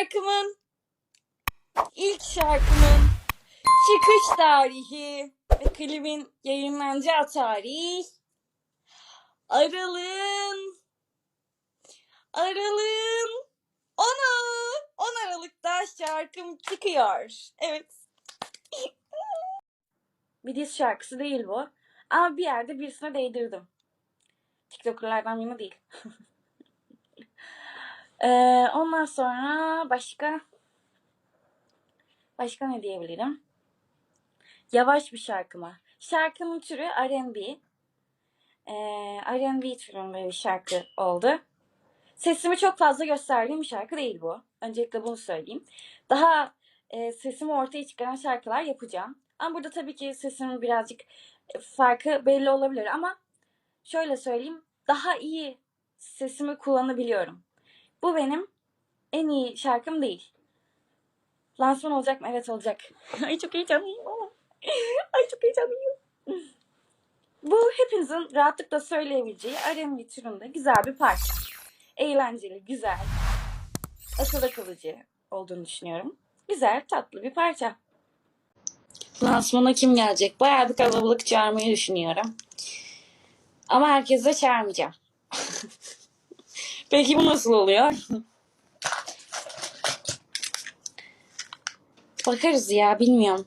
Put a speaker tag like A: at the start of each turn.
A: şarkımın ilk şarkımın çıkış tarihi ve klibin yayınlanacağı tarih Aralığın Aralığın 10'u 10 Aralık'ta şarkım çıkıyor. Evet. bir diz şarkısı değil bu. Ama bir yerde birisine değdirdim. TikToker'lardan birine değil. Ee, ondan sonra başka başka ne diyebilirim? Yavaş bir şarkı mı? Şarkının türü R&B. Ee, R&B türünde bir şarkı oldu. Sesimi çok fazla gösterdiğim bir şarkı değil bu. Öncelikle bunu söyleyeyim. Daha e, sesimi ortaya çıkaran şarkılar yapacağım. Ama burada tabii ki sesimin birazcık farkı belli olabilir ama şöyle söyleyeyim. Daha iyi sesimi kullanabiliyorum. Bu benim en iyi şarkım değil. Lansman olacak mı? Evet olacak. Ay çok heyecanlıyım ama. Ay çok heyecanlıyım. Bu hepinizin rahatlıkla söyleyebileceği R&B türünde güzel bir parça. Eğlenceli, güzel, akılda kalıcı olduğunu düşünüyorum. Güzel, tatlı bir parça. Lansmana kim gelecek? Bayağı bir kalabalık çağırmayı düşünüyorum. Ama herkese çağırmayacağım. Peki bu nasıl oluyor? Bakarız ya bilmiyorum.